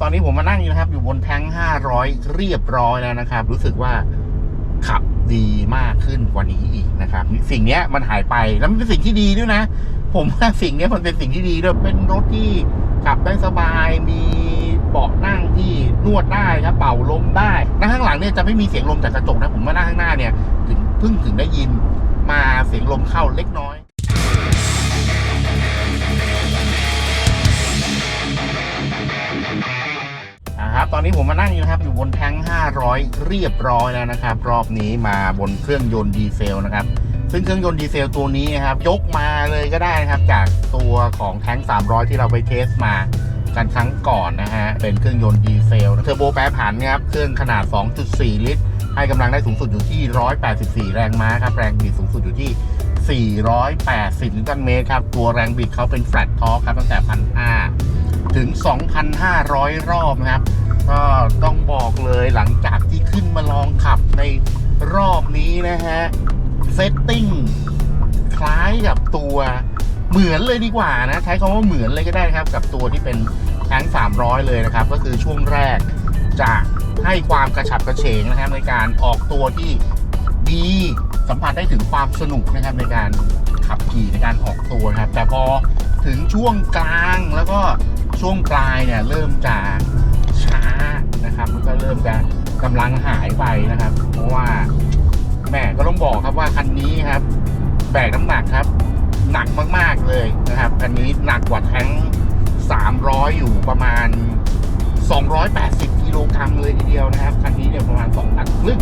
ตอนนี้ผมมานั่งอยู่นะครับ อยู่บนแท้ง500 เรียบร้อยแล้วนะครับ รู้สึกว่าขับดีมากขึ้นกว่านี้อีกนะครับ สิ่งเนี้ยมันหายไปแล้วมันเป็นสิ่งที่ดีด้วยนะ ผมว่าสิ่งเนี้ยมันเป็นสิ่งที่ดีด้วยเป็นรถที่ขับได้สบายมีเบาะนั่งที่นวดได้ครับเป่าลมได้นั่งข้างหลังเนี่ยจะไม่มีเสียงลมจากกระจกนะผมว่านั่งข้างหน้าเนี่ย ถึงเพิ่งถึงได้ยินมาเสียงลมเข้าเล็กน้อย นะครับ ตอนนี้ผมมานั่งอยู่นะครับ อยู่บนแท้ง 500 เรียบร้อยแล้วนะครับ รอบนี้มาบนเครื่องยนต์ดีเซลนะครับ ซึ่งเครื่องยนต์ดีเซลตัวนี้นะครับ ยกมาเลยก็ได้นะครับ จากตัวของแท้ง 300 ที่เราไปเทสมากันครั้งก่อนนะฮะ เป็นเครื่องยนต์ดีเซลเทอร์โบแปรผันนะครับ เครื่องขนาด 2.4 ลิตร ให้กำลังได้สูงสุดอยู่ที่ 184 แรงม้าครับ แรงบิดสูงสุดอยู่ที่ 480 นิวตันเมตรครับ ตัวแรงบิดเขาเป็นแฟลตทอร์ครับตั้งแต่ 1,500 ถึง 2,500 รอบนะครับ ก็ต้องบอกเลยหลังจากที่ขึ้นมาลองขับในรอบนี้นะฮะ เซตติ้งคล้ายกับตัวเหมือนเลยดีกว่านะ ใช้คำว่าเหมือนเลยก็ได้ครับ กับตัวที่เป็นแท้ง300 เลยนะครับ ก็คือช่วงแรกจะให้ความกระฉับกระเฉงนะครับในการออกตัวที่ดีสัมผัสได้ถึงความสนุกนะครับในการขับขี่ในการออกตัวนะครับ แต่พอถึงช่วงกลางแล้วก็ช่วงปลายเนี่ยเริ่มจะช้า นะครับ มันก็เริ่มจะกำลังหายไปนะครับ เพราะว่าแม่ก็ต้องบอกครับว่าคันนี้ครับ แบกน้ำหนักครับ หนักมากๆเลยนะครับคันนี้หนักกว่าแท้ง300 อยู่ประมาณ 280กิโลกรัมเลยทีเดียวนะครับคันนี้เนี่ยประมาณ2ตันครึ่ง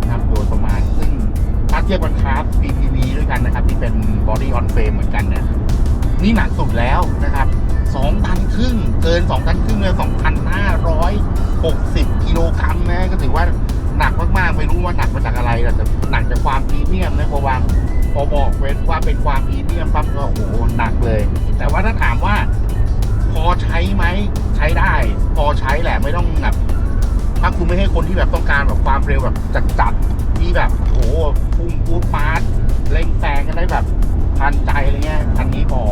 นะครับโดยประมาณซึ่งถ้าเทียบกันครับ PPV ด้วยกันนะครับ ที่เป็น Body on Frame เหมือนกันเนี่ยนี่หนักสุดแล้วนะครับ2ตันครึ่งเกิน2ตันครึ่งเลย2,500 60กิโลกรัมนะก็ถือว่าหนักมากๆไม่รู้ว่าหนักมาจากอะไรแต่หนักจากความพรีเมียมนะพอวางพอบอกเว้นว่าเป็นความพรีเมียมปั๊บก็โอ้โหหนักเลย แต่ว่าถ้าถามว่าพอใช้ไหมใช้ได้ พอใช้แหละไม่ต้องแบบถ้าคุณไม่ใช่คนที่แบบต้องการแบบความเร็วแบบจัดๆที่แบบโอ้โหพุ่งปูดปาร์ตเร่งแซงกันได้แบบทันใจอะไรเงี้ยคันนี้พอ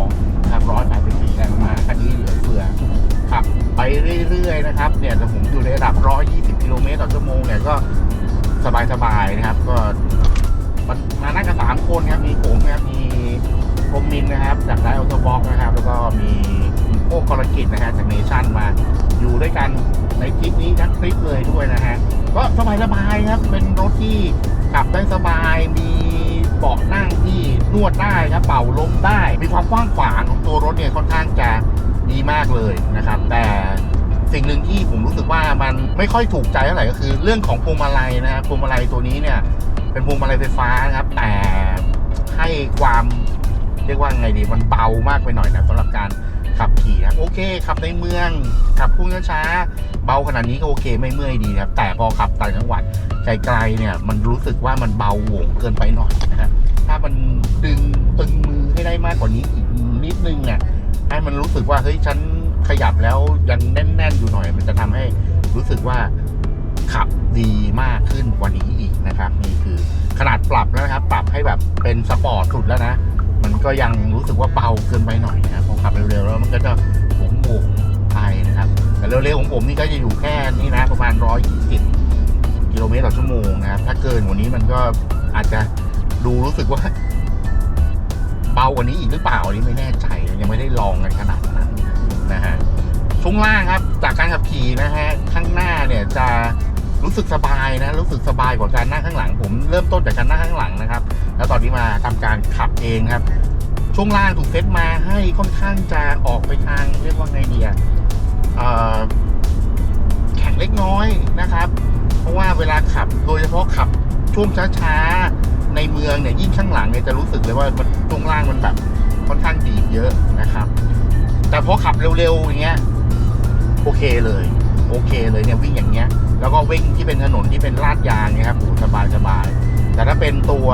ขับร้อยแปดสิบสี่แรงมาคันนี้เหลือเฟือขับ ไปเรื่อยๆนะครับเนี่ยแต่ผมอยู่ในระดับร้อยยี่สิบกิโลเมตรต่อชั่วโมงเนี่ยก็สบายๆนะครับ ก็มามานั่งกันสามคนครับมีผมนะครับมีพรมมินนะครับ จากไลฟ์ออโตบ็อกนะครับ แล้วก็มีโอ้กรกิจนะฮะจากเนชั่นมาอยู่ด้วยกันในทริปนี้ทั้งทริปเลยด้วยนะฮะก็สบายสบายๆครับ เป็นรถที่ขับได้สบายมีเบาะนั่งที่นวดได้ครับเป่าลมได้ มีความกว้างขวางของตัวรถเนี่ยค่อนข้างจะ ดีมากเลยนะครับ แต่สิ่งหนึ่งที่ผมรู้สึกว่ามันไม่ค่อยถูกใจเท่าไหร่ก็คือเรื่องของพวงมาลัยนะครับพวงมาลัยตัวนี้เนี่ย เป็นพวงมาลัยไฟฟ้านะครับ แต่ให้ความเรียกว่าไงดีมันเบามากไปหน่อยนะสำหรับการขับขี่นะครับโอเคขับในเมืองขับพุ่งช้าเบาขนาดนี้ก็โอเคไม่เมื่อยดีนะครับแต่พอขับต่างจังหวัดไกลๆเนี่ยมันรู้สึกว่ามันเบาโหวงเกินไปหน่อยนะครับถ้ามันดึงตึงมือให้ได้มากกว่านี้อีกนิดนึงเนี่ย ให้มันรู้สึกว่าเฮ้ยฉันขยับแล้วยังแน่น ๆ อยู่หน่อย มันจะทำให้รู้สึกว่าขับดีมากขึ้นกว่านี้อีกนะครับ นี่คือขนาดปรับแล้วนะครับ ปรับให้แบบเป็นสปอร์ตสุดแล้วนะ มันก็ยังรู้สึกว่าเบาเกินไปหน่อยนะครับพอขับเร็วๆแล้วมันก็จะหวงหวงๆไปนะครับ แต่เร็วๆของผมนี่ก็จะอยู่แค่นี้นะ ประมาณ120กิโลเมตรต่อชั่วโมงนะครับ ถ้าเกินกว่านี้มันก็อาจจะดูรู้สึกว่า เบากว่านี้อีกหรือเปล่าอันนี้ไม่แน่ใจยังไม่ได้ลองกันขนาดนั้นนะฮะช่วงล่างครับจากการขับขี่นะฮะข้างหน้าเนี่ยจะรู้สึกสบายนะรู้สึกสบายกว่าการนั่งข้างหลัง ผมเริ่มต้นจากการนั่งข้างหลังนะครับ แล้วตอนนี้มาทำการขับเองครับ ช่วงล่างถูกเซตมาให้ค่อนข้างจะออกไปทางเรียกว่าไงเดียเอ่อแข็งเล็กน้อยนะครับ เพราะว่าเวลาขับโดยเฉพาะขับช่วงช้าๆ ในเมืองเนี่ยยิ่งข้างหลังเนี่ยจะรู้สึกเลยว่ามันช่วงล่างมันแบบค่อนข้างดีเยอะนะครับ แต่พอขับเร็วๆอย่างเงี้ยโอเคเลย โอเคเลยเนี่ยวิ่งอย่างเงี้ย แล้วก็วิ่งที่เป็นถนนที่เป็นลาดยางเนี่ยครับโอ้สบายสบายๆแต่ถ้าเป็นตัว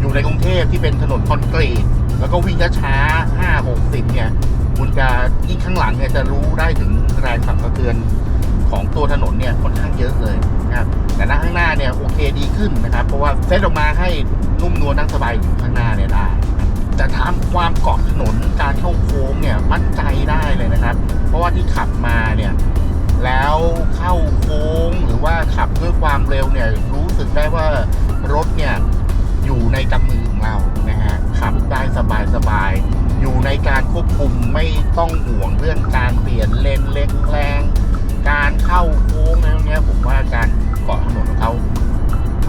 อยู่ในกรุงเทพที่เป็นถนนคอนกรีตแล้วก็วิ่งช้าๆห้าหกสิบเนี่ยคุณจะยิ่งข้างหลังเนี่ยจะรู้ได้ถึงแรงสั่นสะเทือน ของตัวถนนเนี่ยค่อนข้างเยอะเลยนะครับแต่หน้าข้างหน้าเนี่ยโอเคดีขึ้นนะครับ เพราะว่าเซตออกมาให้นุ่มนวลนั่งสบายอยู่ข้างหน้าเนี่ยได้แต่ทำความเกาะถนนการเข้าโค้งเนี่ยมั่นใจได้เลยนะครับ เพราะว่าที่ขับมาเนี่ยแล้วเข้าโค้งหรือว่าขับด้วยความเร็วเนี่ยรู้สึกได้ว่ารถเนี่ยอยู่ในกำมือของเรานะฮะขับได้สบายสบายๆอยู่ในการควบคุมไม่ต้องห่วงเรื่องการเปลี่ยนเลนเล็งแรง การเข้าโค้งอะไรพวกเนี้ยผมว่าการเกาะถนนเขา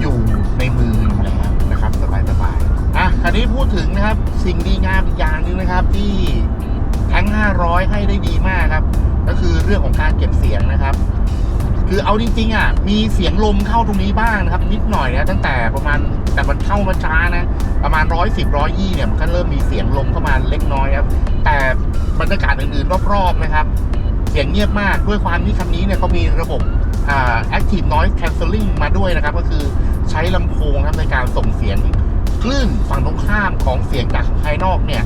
อยู่ในมืออยู่แล้วนะครับสบายสบายๆอะคราวนี้พูดถึงนะครับสิ่งดีงามอีกอย่างหนึงนะครับ ที่ทั้ง 500 ให้ได้ดีมากครับ ก็คือเรื่องของการเก็บเสียงนะครับ คือเอาจริงๆอะมีเสียงลมเข้าตรงนี้บ้างนะครับ นิดหน่อยนะตั้งแต่ประมาณแต่มันเข้ามาช้านะ ประมาณร้อยสิบร้อยยี่เนี่ยมันก็เริ่มมีเสียงลมเข้ามาเล็กน้อยครับ แต่บรรยากาศอื่นๆรอบๆนะครับ สียงเงียบมากด้วยความที่คันนี้เนี่ยเขามีระบบอ่า active noise cancelling มาด้วยนะครับ ก็คือใช้ลำโพงนะครับในการส่งเสียงคลื่นฝั่งตรงข้ามของเสียงจากภายนอกเนี่ย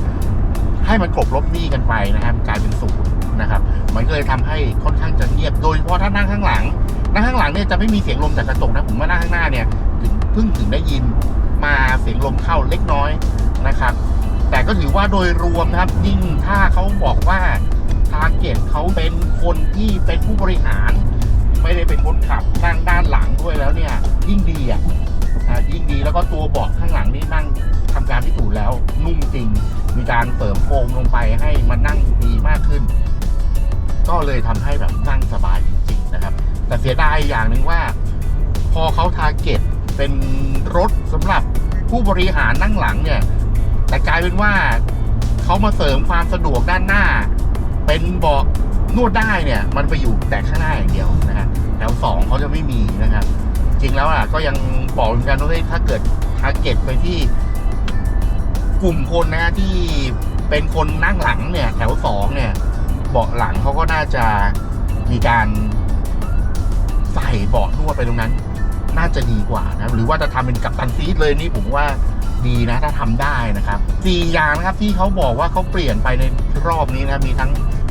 ให้มันกลบลบหนี้กันไปนะครับกลายเป็นศูนย์นะครับ มันก็เลยทำให้ค่อนข้างจะเงียบโดยเฉพาะถ้านั่งข้างหลังนั่งข้างหลังเนี่ยจะไม่มีเสียงลมจากกระจกนะผมว่านั่งข้างหน้าเนี่ยถึงเพิ่งถึงได้ยินมาเสียงลมเข้าเล็กน้อยนะครับ แต่ก็ถือว่าโดยรวมนะครับยิ่งถ้าเขาบอกว่า ทาร์เก็ตเขาเป็นคนที่เป็นผู้บริหาร ไม่ได้เป็นคนขับนั่งด้านหลังด้วยแล้วเนี่ย ยิ่งดีอะยิ่งดีแล้วก็ตัวเบาะข้างหลังนี่นั่งทำการพิสูจน์แล้วนุ่มจริง มีการเสริมโฟมลงไปให้มันนั่งดีมากขึ้น ก็เลยทำให้แบบนั่งสบายจริงๆนะครับ แต่เสียดายอย่างหนึ่งว่า พอเขาทาร์เก็ตเป็นรถสำหรับผู้บริหารนั่งหลังเนี่ย แต่กลายเป็นว่าเขามาเสริมความสะดวกด้านหน้า เป็นเบาะนวดได้เนี่ยมันไปอยู่แต่ข้างหน้าอย่างเดียวนะฮะแถวสองเขาจะไม่มีนะครับ จริงแล้วอะก็ยังบอกเหมือนกันว่าถ้าเกิดทาร์เก็ตไปที่กลุ่มคนนะที่เป็นคนนั่งหลังเนี่ย แถวสองเนี่ย เบาะหลังเขาก็น่าจะมีการใส่เบาะนวดไปตรงนั้น น่าจะดีกว่านะหรือว่าจะทำเป็นกัปตันซีทเลยนี่ผมว่า ดีนะถ้าทำได้นะครับสี่อย่างนะครับที่เขาบอกว่าเขาเปลี่ยนไปในรอบนี้นะมีทั้ง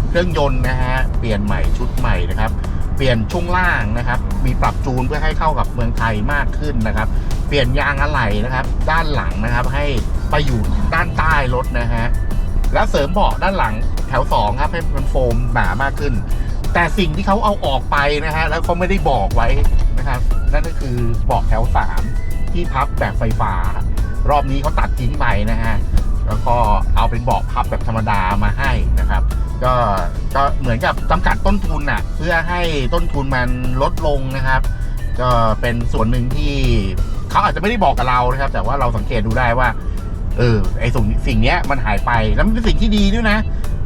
เครื่องยนต์นะฮะเปลี่ยนใหม่ชุดใหม่นะครับเปลี่ยนช่วงล่างนะครับ มีปรับจูนเพื่อให้เข้ากับเมืองไทยมากขึ้นนะครับ เปลี่ยนยางอะไหล่นะครับ ด้านหลังนะครับ ให้ไปอยู่ด้านใต้รถนะฮะแล้วเสริมเบาะด้านหลังแถว2ครับให้มันโฟมหนามากขึ้น แต่สิ่งที่เขาเอาออกไปนะฮะแล้วเขาไม่ได้บอกไว้นะครับ นั่นก็คือเบาะแถว3ที่พับแบบไฟฟ้า รอบนี้เขาตัดทิ้งไปนะฮะแล้วก็เอาเป็นเบาะพับแบบธรรมดามาให้นะครับ ก็ก็เหมือนกับจำกัดต้นทุนน่ะเพื่อให้ต้นทุนมันลดลงนะครับ ก็เป็นส่วนหนึ่งที่เขาอาจจะไม่ได้บอกกับเรานะครับ แต่ว่าเราสังเกตดูได้ว่า เออไอสิ่งสิ่งเนี้ยมันหายไปแล้วมันเป็นสิ่งที่ดีด้วยนะ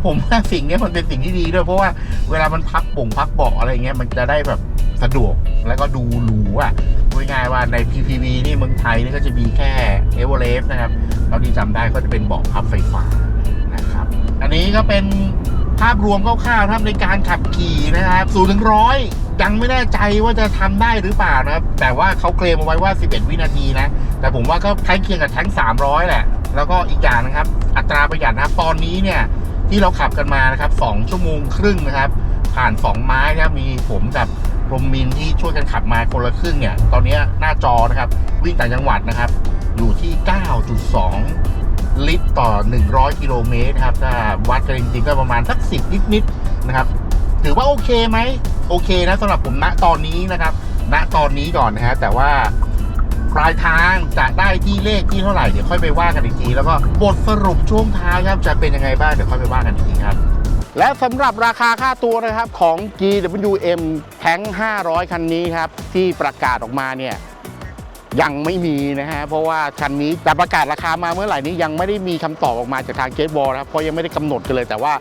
ผมว่าสิ่งเนี้ยมันเป็นสิ่งที่ดีด้วยเพราะว่าเวลามันพักป่งพักเบาะอะไรเงี้ยมันจะได้แบบสะดวกแล้วก็ดูหรูอะ พูดง่ายว่าใน PPV นี่เมืองไทยนี่ก็จะมีแค่เอเวอเรสต์นะครับเราที่จำได้ก็จะเป็นเบาะพับไฟฟ้านะครับ อันนี้ก็เป็นภาพรวมคร่าวๆครับในการขับขี่นะครับศูนย์ถึงร้อยยังไม่แน่ใจว่าจะทำได้หรือเปล่านะครับ แต่ว่าเขาเคลมเอาไว้ว่า 11 วินาทีนะ แต่ผมว่าก็ใกล้เคียงกับแท้ง300 แหละ แล้วก็อีกอย่างนะครับ อัตราประหยัดนะครับตอนนี้เนี่ย ที่เราขับกันมานะครับ 2 ชั่วโมงครึ่งนะครับ ผ่าน 2 ไม้นะครับมีผมกับ รมมินที่ช่วยกันขับมาคนละครึ่งเนี่ย ตอนนี้หน้าจอนะครับ วิ่งต่างจังหวัดนะครับ อยู่ที่ 9.2 ลิตรต่อ 100 กิโลเมตรครับถ้าวัดกันจริงๆก็ประมาณสัก 10 นิดๆนะครับ ถือว่าโอเคไหมโอเคนะสำหรับผมณตอนนี้นะครับ ณตอนนี้ก่อนนะฮะแต่ว่าปลายทางจะได้ที่เลขที่เท่าไหร่เดี๋ยวค่อยไปว่ากันอีกทีแล้วก็บทสรุปช่วงท้ายครับจะเป็นยังไงบ้างเดี๋ยวค่อยไปว่ากันอีกทีครับ และสำหรับราคาค่าตัวนะครับของ GWM แท้ง500 คันนี้ครับ ที่ประกาศออกมาเนี่ยยังไม่มีนะฮะเพราะว่าคันนี้แต่ประกาศราคามาเมื่อไหร่นี้ยังไม่ได้มีคำตอบออกมาจากทางเกตบอลนะครับเพราะยังไม่ได้กำหนดกันเลย แต่ว่า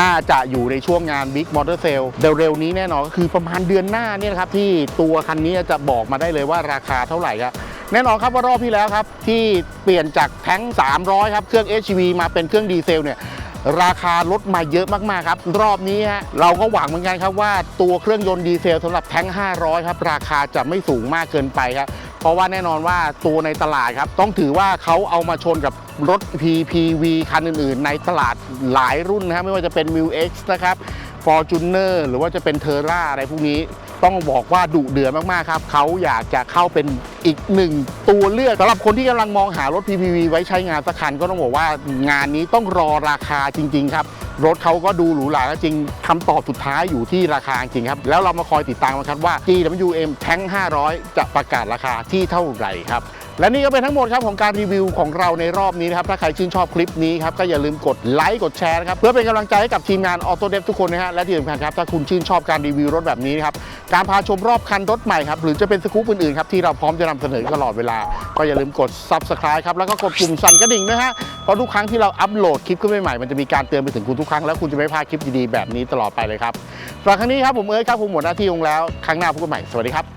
น่าจะอยู่ในช่วงงาน Big Motor Sale เร็วๆนี้แน่นอนก็คือประมาณเดือนหน้าเนี่ยครับที่ตัวคันนี้จะบอกมาได้เลยว่าราคาเท่าไหร่ครับแน่นอนครับว่ารอบที่แล้วครับที่เปลี่ยนจากแท้ง 300 ครับเครื่อง HV มาเป็นเครื่องดีเซลเนี่ย ราคาลดมาเยอะมากๆครับ รอบนี้ฮะเราก็หวังเหมือนกันครับว่าตัวเครื่องยนต์ดีเซลสำหรับแท้ง 500 ครับ ราคาจะไม่สูงมากเกินไปครับเพราะว่าแน่นอนว่าตัวในตลาดครับ ต้องถือว่าเขาเอามาชนกับรถ PPV คันอื่นๆ ในตลาดหลายรุ่นนะครับไม่ว่าจะเป็น m ิ l X นะครับ Fortuner หรือว่าจะเป็น t e r r a อะไรพวกนี้ ต้องบอกว่าดุเดือดมากๆครับเขาอยากจะเข้าเป็นอีกหนึ่งตัวเลือกสำหรับคนที่กำลังมองหารถ PPV ไว้ใช้งานสักคันก็ต้องบอกว่างานนี้ต้องรอราคาจริง ๆ ครับ รถเขาก็ดูหรูหราจริงคำตอบสุดท้ายอยู่ที่ราคาจริงครับ แล้วเรามาคอยติดตามกันครับว่า GWM Tank 500 จะประกาศราคาที่เท่าไหร่ครับ และนี่ก็เป็นทั้งหมดครับของการรีวิวของเราในรอบนี้นะครับ ถ้าใครชื่นชอบคลิปนี้ครับก็อย่าลืมกดไลค์กดแชร์นะครับเพื่อเป็นกำลังใจให้กับทีมงานออโตเดฟทุกคนนะฮะและที่สำคัญครับถ้าคุณชื่นชอบการรีวิวรถแบบนี้นะครับการพาชมรอบคันรถใหม่ครับหรือจะเป็นสกู๊ปอื่นๆครับที่เราพร้อมจะนำเสนอตลอดเวลา ก็อย่าลืมกด subscribe ครับแล้วก็กดปุ่มสั่นกระดิ่งนะฮะเพราะทุกครั้งที่เราอัปโหลดคลิปขึ้นใหม่ๆมันจะมีการเตือนไปถึงคุณทุกครั้งแล้วคุณจะไม่พลาดคลิปดีๆแบบนี้ตลอดไปเลยครับสำหรับครั้งนี้ครับผมเอิร์ธครับผมหมดหน้าที่ลงแล้ว ครั้งหน้าพบกันใหม่สวัสดีครับ